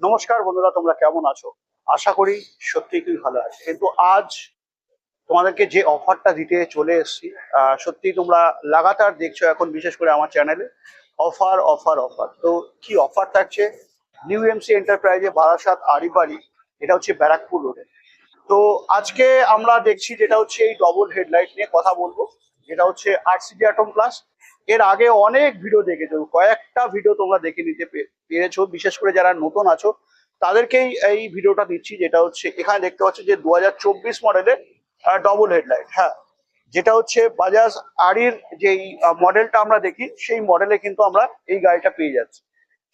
নমস্কার বন্ধুরা, তোমরা কেমন আছো? আশা করি সত্যি খুবই ভালো আছে। কিন্তু আজ তোমাদেরকে যে অফারটা দিতে চলে এসেছি সত্যি তোমরা লাগাতার দেখছ এখন বিশেষ করে আমার চ্যানেলে অফার অফার অফার তো কি অফার থাকছে? নিউ এমসি এন্টারপ্রাইজে বারাসাত আড়িবাড়ি এটা হচ্ছে ব্যারাকপুর রোডে তো আজকে আমরা দেখছি যেটা হচ্ছে এই ডবল হেডলাইট নিয়ে কথা বলব, যেটা হচ্ছে আরসিডি অ্যাটম প্লাস এর আগে অনেক ভিডিও দেখেছ, কয়েকটা ভিডিও তোমরা দেখে নিতে পেরেছ, বিশেষ করে যারা নতুন আছো, তাদেরকেই এই ভিডিওটা দিচ্ছি, যেটা হচ্ছে, এখানে দেখতে পাচ্ছ যে দু হাজার চব্বিশ মডেলের ডবল হেডলাইট হ্যাঁ। যেটা হচ্ছে বাজাজ আড়ির যেই মডেলটা আমরা দেখি, সেই মডেলে কিন্তু আমরা এই গাড়িটা পেয়ে যাচ্ছি।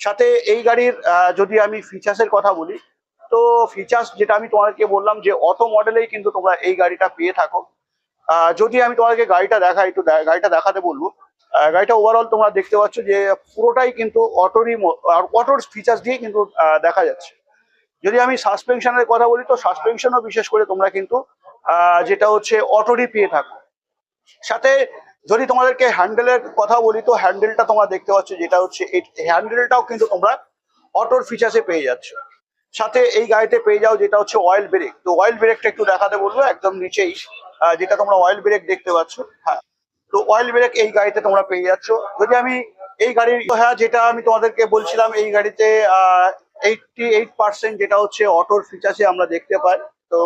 সাথে এই গাড়ির যদি আমি ফিচার্সের কথা বলি, তো ফিচার্স যেটা আমি তোমাদেরকে বললাম যে অটো মডেলেই কিন্তু তোমরা এই গাড়িটা পেয়ে থাকো। যদি আমি তোমাদেরকে গাড়িটা দেখাই, একটু গাড়িটা দেখাতে বলব গাড়িটা ওভারঅল তোমরা দেখতে পাচ্ছ যে পুরোটাই কিন্তু অটোরই অটোর ফিচার্স দিয়ে কিন্তু দেখা যাচ্ছে। যদি আমি সাসপেনশনের কথা বলি, তো সাসপেনশনও বিশেষ করে তোমরা কিন্তু যেটা হচ্ছে অটোরই পেয়ে থাকো। সাথে যদি তোমাদেরকে হ্যান্ডেলের কথা বলি, তো হ্যান্ডেলটা তোমরা দেখতে পাচ্ছ যেটা হচ্ছে এই হ্যান্ডেলটাও কিন্তু তোমরা অটোর ফিচার্সে পেয়ে যাচ্ছ। সাথে এই গাড়িতে পেয়ে যাও যেটা হচ্ছে অয়েল ব্রেক তো অয়েল ব্রেকটা একটু দেখাতে বলব, একদম নিচেই যেটা তোমরা অয়েল ব্রেক দেখতে পাচ্ছ। হ্যাঁ। তো অয়েল ব্রেক এই গাড়িতে তোমরা পেয়ে যাচ্ছ। যদি আমি এই গাড়ির হ্যাঁ যেটা আমি তোমাদেরকে বলছিলাম, এই গাড়িতে এইটটি এইট পার্সেন্ট যেটা হচ্ছে অটোর ফিচার্সে আমরা দেখতে পাই। তো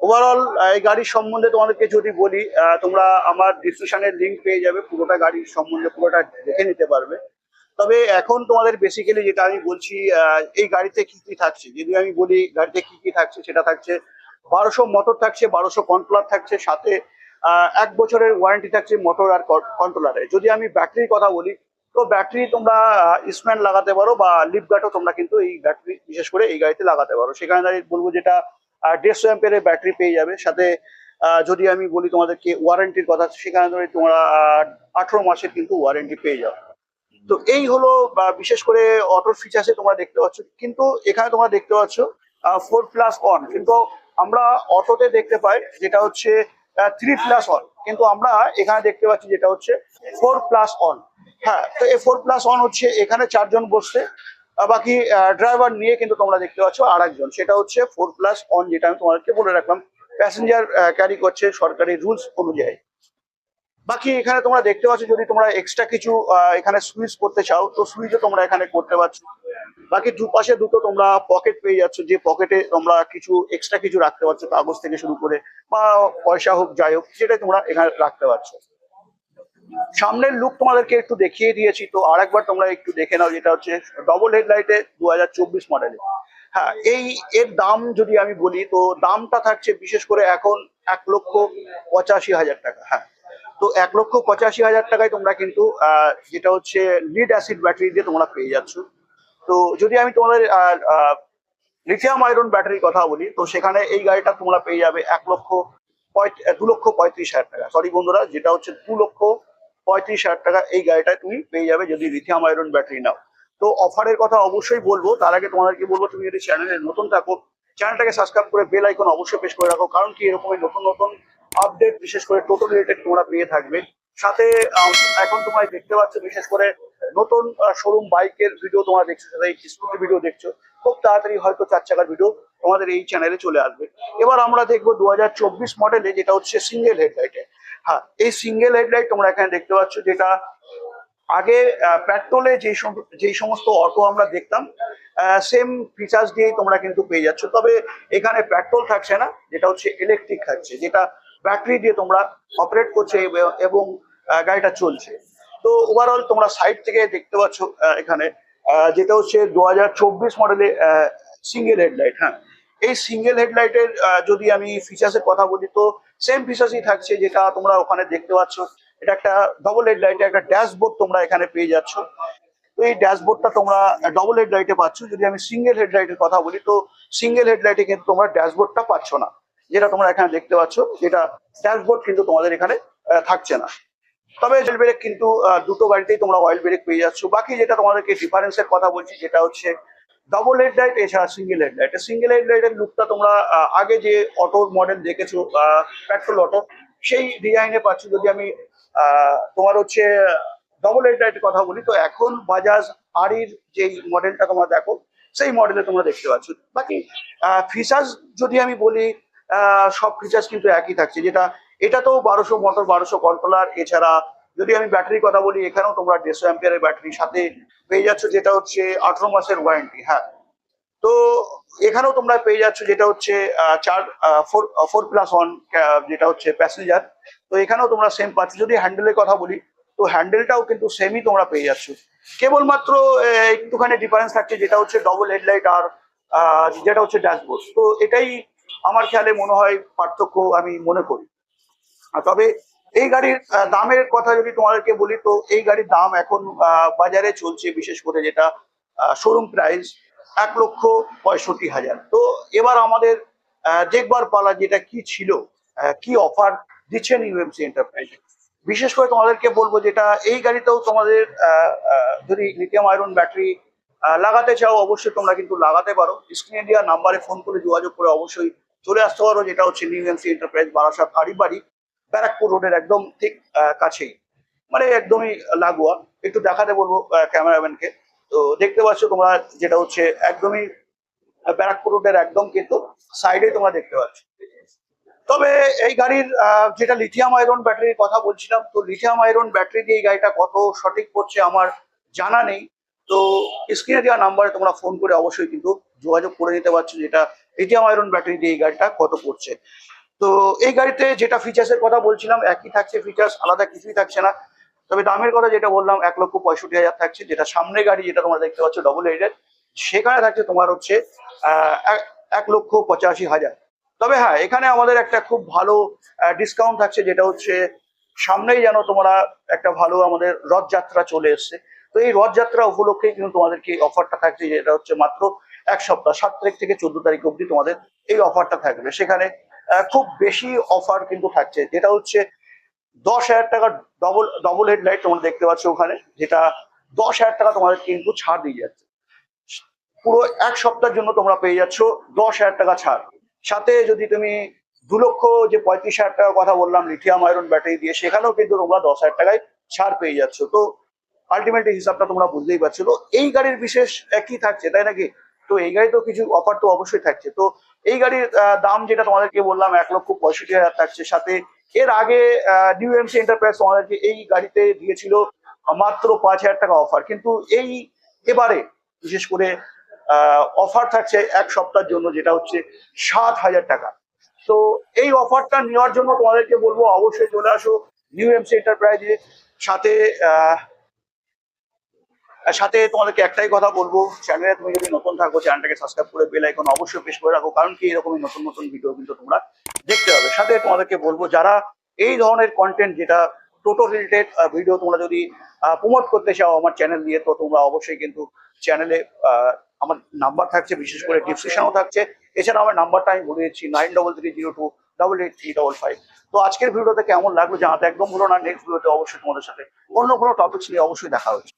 ওভারঅল এই গাড়ির সম্বন্ধে তোমাদেরকে যদি বলি তোমরা আমার ডিসক্রিপশনের লিঙ্ক পেয়ে যাবে, পুরোটা গাড়ির সম্বন্ধে পুরোটা দেখে নিতে পারবে। তবে এখন তোমাদের বেসিক্যালি যেটা আমি বলছি এই গাড়িতে কি কি থাকছে? যদি আমি বলি, গাড়িতে কি কি থাকছে, সেটা থাকছে বারোশো মোটর থাকছে, বারোশো কন্ট্রোলার থাকছে, সাথে এক বছরের ওয়ারেন্টি থাকছে মোটর আর কন্ট্রোলারে যদি আমি ব্যাটারির কথা বলি, তো ব্যাটারি তোমরা ইসম্যান লাগাতে পারো বা লিপ গার্ডও তোমরা কিন্তু এই ব্যাটারি বিশেষ করে এই গাড়িতে লাগাতে পারো। সেখানে দাঁড়িয়ে বলব যেটা দেড়শো অ্যাম্পের ব্যাটারি পেয়ে যাবে। সাথে যদি আমি বলি তোমাদেরকে ওয়ারেন্টির কথা, সেখানে ধরে তোমরা আঠারো মাসের কিন্তু ওয়ারেন্টি পেয়ে যাবে তো এই হলো বিশেষ করে অটোর ফিচার্সে তোমরা দেখতে পাচ্ছ। কিন্তু এখানে তোমরা দেখতে পাচ্ছ ফোর প্লাস অন কিন্তু আমরা অটোতে দেখতে পাই, যেটা হচ্ছে থ্রি প্লাস অন কিন্তু আমরা এখানে দেখতে পাচ্ছি যেটা হচ্ছে ফোর প্লাস অন হ্যাঁ তো এই ফোর প্লাস অন হচ্ছে এখানে চারজন আহ, বাকি ড্রাইভার নিয়ে কিন্তু তোমরা দেখতে পাচ্ছ আর একজন সেটা হচ্ছে ফোর প্লাস অন যেটা আমি তোমাদেরকে বলে রাখলাম। প্যাসেঞ্জার ক্যারি করছে সরকারি রুলস অনুযায়ী। বাকি এখানে তোমরা দেখতে পাচ্ছ যদি তোমরা এক্সট্রা কিছু এখানে সুইচ করতে চাও তো সুইচও তোমরা এখানে করতে পারছ। বাকি দুপাশে দুটো তোমরা পকেট পেয়ে যাচ্ছ, যে পকেটে তোমরা কিছু এক্সট্রা কিছু রাখতে পারছ, কাগজ থেকে শুরু করে বা পয়সা হোক, যাই হোক সেটাই তোমরা এখানে রাখতে পারছ। সামনের লুক তোমাদেরকে একটু দেখিয়ে দিয়েছি, তো আরেকবার তোমরা একটু দেখে নাও, যেটা হচ্ছে ডবল হেডলাইটে দু হাজার চব্বিশ মডেলে হ্যাঁ এই এর দাম যদি আমি বলি, তো দামটা থাকছে বিশেষ করে এখন এক লক্ষ পঁচাশি হাজার টাকা হ্যাঁ। তো এক লক্ষ পঁচাশি হাজার টাকায় তোমরা কিন্তু যেটা হচ্ছে লিড অ্যাসিড ব্যাটারি দিয়ে তোমরা পেয়ে যাচ্ছ। তো যদি আমি তোমাদের লিথিয়াম আয়রন ব্যাটারির কথা বলি, তো সেখানে এই গাড়িটা তোমরা পেয়ে যাবে এক লক্ষ দু লক্ষ পঁয়ত্রিশ হাজার টাকা। সরি বন্ধুরা, যেটা হচ্ছে দু লক্ষ পঁয়ত্রিশ হাজার টাকা এই গাড়িটায় তুমি পেয়ে যাবে যদি লিথিয়াম আয়রন ব্যাটারি নাও। তো অফারের কথা অবশ্যই বলব, তার আগে তোমাদেরকে বলব, তুমি যদি চ্যানেলে নতুন থাকো চ্যানেলটাকে সাবস্ক্রাইব করে বেল আইকন অবশ্যই প্রেস করে রাখো, কারণ কি এরকমই নতুন নতুন আপডেট বিশেষ করে টোটো রিলেটেড তোমরা পেয়ে থাকবে। সাথে এখন তোমরা দেখতে পাচ্ছ, বিশেষ করে নতুন শোরুম বাইকের ভিডিও তোমরা দেখছ, সাথে স্কুটি ভিডিও দেখছ, খুব তাড়াতাড়ি হয়তো চার চাকার ভিডিও তোমাদের এই চ্যানেলে চলে আসবে। এবার আমরা দেখব দু হাজার চব্বিশ মডেলে যেটা হচ্ছে সিঙ্গেল হেডলাইটে হ্যাঁ এই সিঙ্গেল হেডলাইট তোমরা এখানে দেখতে পাচ্ছ, যেটা আগে পেট্রোলে সম- যেই সমস্ত অটো আমরা দেখতাম সেম ফিচার্স দিয়েই তোমরা কিন্তু পেয়ে যাচ্ছ। তবে এখানে পেট্রোল থাকছে না, যেটা হচ্ছে ইলেকট্রিক থাকছে, যেটা ব্যাটারি দিয়ে তোমরা অপারেট করছে এবং গাড়িটা চলছে। তো ওভারঅল তোমরা সাইড থেকে দেখতে পাচ্ছ এখানে যেটা হচ্ছে দু হাজার চব্বিশ মডেলে সিঙ্গেল হেডলাইট হ্যাঁ। এই সিঙ্গেল হেডলাইটের যদি আমি ফিচার্সের কথা বলি, তো সেম ফিচার্সই থাকছে যেটা তোমরা ওখানে দেখতে পাচ্ছ। এটা একটা ডবল হেডলাইটে একটা ড্যাশবোর্ড তোমরা এখানে পেয়ে যাচ্ছ। তো এই ড্যাশবোর্ডটা তোমরা ডবল হেডলাইটে পাচ্ছ। যদি আমি সিঙ্গেল হেডলাইটের কথা বলি, তো সিঙ্গেল হেডলাইটে কিন্তু তোমরা ড্যাশবোর্ডটা পাচ্ছ না, যেটা তোমরা এখানে দেখতে পাচ্ছ, যেটা ড্যাশবোর্ড কিন্তু তোমাদের এখানে থাকছে না। তবে অয়েল ব্রেক কিন্তু দুটো গাড়িতেই তোমরা অয়েল ব্রেক পেয়ে যাচ্ছ। বাকি যেটা তোমাদেরকে ডিফারেন্সের কথা বলছি যেটা হচ্ছে ডবল হেডলাইট এছাড়া সিঙ্গেল হেডলাইট সিঙ্গেল হেডলাইটের লুকটা তোমরা আগে যে অটোর মডেল দেখেছ পেট্রোল অটো সেই ডিজাইনে পাচ্ছ। যদি আমি তোমার হচ্ছে ডবল হেডলাইটের কথা বলি, তো এখন বাজাজ আরির যে মডেলটা তোমরা দেখো, সেই মডেলে তোমরা দেখতে পাচ্ছ। বাকি ফিচার্স যদি আমি বলি সব ফিচার্স কিন্তু একই থাকছে। যেটা এটা তো বারোশো মোটর, বারোশো কন্ট্রোলার। এছাড়া যদি আমি ব্যাটারির কথা বলি, এখানেও তোমরা দেড়শো অ্যাম্পিয়ারের ব্যাটারি সাথে পেয়ে যাচ্ছ, যেটা হচ্ছে আঠারো মাসের ওয়ারেন্টি হ্যাঁ। তো এখানেও তোমরা পেয়ে যাচ্ছ, যেটা হচ্ছে চার ফোর ফোর প্লাস ওয়ান যেটা হচ্ছে প্যাসেঞ্জার তো এখানেও তোমরা সেম পাচ্ছ। যদি হ্যান্ডেলের কথা বলি, তো হ্যান্ডেলটাও কিন্তু সেমই তোমরা পেয়ে যাচ্ছ। কেবলমাত্র একটুখানি ডিফারেন্স থাকছে, যেটা হচ্ছে ডবল হেডলাইট আর যেটা হচ্ছে ড্যাশবোর্ড তো এটাই আমার খেয়ালে মনে হয় পার্থক্য আমি মনে করি। তবে এই গাড়ির দামের কথা যদি তোমাদেরকে বলি, তো এই গাড়ির দাম এখন বাজারে চলছে বিশেষ করে যেটা শোরুম প্রাইস এক লক্ষ পঁয়ষট্টি হাজার। তো এবার আমাদের দেখবার পালা যেটা কি ছিল কি অফার দিচ্ছেন ইউএমসি এন্টারপ্রাইজ বিশেষ করে তোমাদেরকে বলব যেটা, এই গাড়িতেও তোমাদের যদি লিথিয়াম আয়রন ব্যাটারি লাগাতে চাও, অবশ্যই তোমরা কিন্তু লাগাতে পারো। স্ক্রিনে দেওয়া নাম্বারে ফোন করে যোগাযোগ করে অবশ্যই চলে আসতে পারো, যেটা হচ্ছে নিউ এমসি এন্টারপ্রাইজ বারাসাত আড়িবাড়ি ব্যারাকপুর রোডের একদম ঠিক কাছেই। মানে একদমই লাগোয়া। একটু দেখাতে বলব ক্যামেরাম্যানকে তো দেখতে পাচ্ছ তোমরা যেটা হচ্ছে, একদমই ব্যারাকপুর রোডের একদম কিন্তু সাইডে তোমরা দেখতে পাচ্ছ। তবে এই গাড়ির যেটা লিথিয়াম আয়রন ব্যাটারির কথা বলছিলাম, তো লিথিয়াম আয়রন ব্যাটারি দিয়ে এই গাড়িটা কত সঠিক পড়ছে আমার জানা নেই। তো স্ক্রিনে দেওয়া নাম্বারে তোমরা ফোন করে অবশ্যই কিন্তু যোগাযোগ করে নিতে পারছ যেটা লিথিয়াম আয়রন ব্যাটারি দিয়ে এই গাড়িটা কত পড়ছে তো এই গাড়িতে যেটা ফিচার্সের কথা বলছিলাম, একই থাকছে ফিচার্স আলাদা কিছুই থাকছে না। তবে দামের কথা যেটা বললাম, এক লক্ষ পঁয়ষট্টি হাজার থাকছে, যেটা সামনে গাড়ি যেটা তোমরা দেখতে পাচ্ছ ডবল এইডের সেখানে থাকছে তোমার হচ্ছে এক- লক্ষ পঁচাশি হাজার। তবে হ্যাঁ এখানে আমাদের একটা খুব ভালো ডিসকাউন্ট থাকছে, যেটা হচ্ছে সামনেই যেন তোমরা একটা ভালো আমাদের রথযাত্রা চলে এসছে। তো এই রথযাত্রা উপলক্ষে কিন্তু তোমাদেরকে এই অফারটা থাকছে, যেটা হচ্ছে মাত্র এক সপ্তাহ, সাত তারিখ থেকে চোদ্দ তারিখ অবধি তোমাদের এই অফারটা থাকবে। সেখানে খুব বেশি অফার কিন্তু থাকছে। যেটা হচ্ছে দশ হাজার টাকা ডবল ডবল হেডলাইট তোমরা দেখতে পাচ্ছ ওখানে, যেটা দশ হাজার টাকা তোমাদের কিন্তু ছাড় দিয়ে যাচ্ছে। পুরো এক সপ্তাহের জন্য তোমরা পেয়ে যাচ্ছ দশ হাজার টাকা ছাড়। সাথে যদি তুমি দু লক্ষ যে পঁয়ত্রিশ হাজার টাকার কথা বললাম লিথিয়াম আয়রন ব্যাটারি দিয়ে, সেখানেও কিন্তু তোমরা দশ হাজার টাকায় ছাড় পেয়ে যাচ্ছ। তো আলটিমেটলি হিসাবটা তোমরা বুঝতেই পারছ। তো এই গাড়ির বিশেষ একই থাকছে, তাই নাকি? তো এই গাড়ি তো কিছু অফার তো অবশ্যই থাকছে। তো এই গাড়ির দাম যেটা তোমাদেরকে বললাম, এক লক্ষ পঁয়ষট্টি হাজার থাকছে। সাথে এর আগে নিউ এমসি এন্টারপ্রাইজ তোমাদেরকে এই গাড়িতে দিয়েছিল মাত্র পাঁচ হাজার টাকা অফার কিন্তু এই এবারে, বিশেষ করে অফার থাকছে এক সপ্তাহের জন্য, যেটা হচ্ছে সাত হাজার টাকা। তো এই অফারটা নেওয়ার জন্য তোমাদেরকে বলব, অবশ্যই চলে আসো নিউ এমসি এন্টারপ্রাইজে সাথে সাথে তোমাদেরকে একটাই কথা বলব চ্যানেলে তুমি যদি নতুন থাকো চ্যানেলটাকে সাবস্ক্রাইব করে বেল আইকন অবশ্যই প্রেস করে রাখো, কারণ কি এরকমই নতুন নতুন ভিডিও কিন্তু তোমরা দেখতে পাবে। সাথে তোমাদেরকে বলব, যারা এই ধরনের কন্টেন্ট যেটা টোটো রিলেটেড ভিডিও তোমরা যদি প্রমোট করতে চাও আমার চ্যানেল দিয়ে তো তোমরা অবশ্যই কিন্তু চ্যানেলে আমার নাম্বার থাকছে, বিশেষ করে ডিসক্রিপশনও থাকছে। এছাড়া আমার নাম্বারটা আমি বলে দিচ্ছি nine double three zero two double eight three double five তো আজকের ভিডিওতে কেমন লাগল জানাতে একদম ভুলো না নেক্সট ভিডিওতে অবশ্যই তোমাদের সাথে অন্য কোনো টপিক্স নিয়ে অবশ্যই দেখা হচ্ছে।